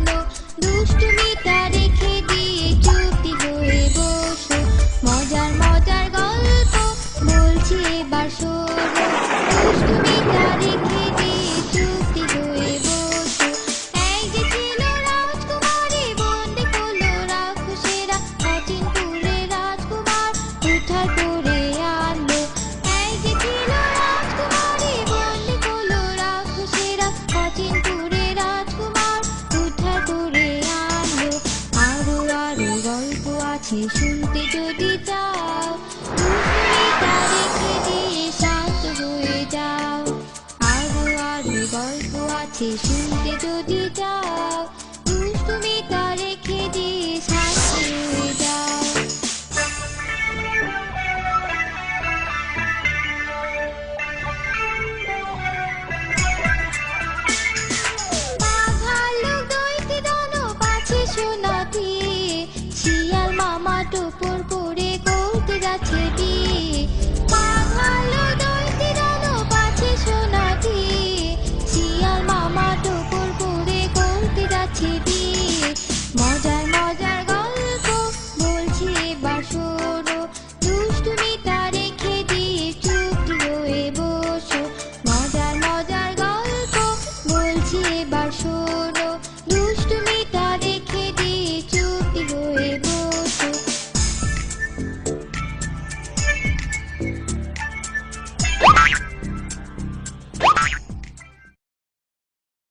のどうしてみた কাছে শুনতে যদি চাও তুমি শান্ত হয়ে যাও। আরও আরও গল্প আছে, শুনতে যদি চাও বাসন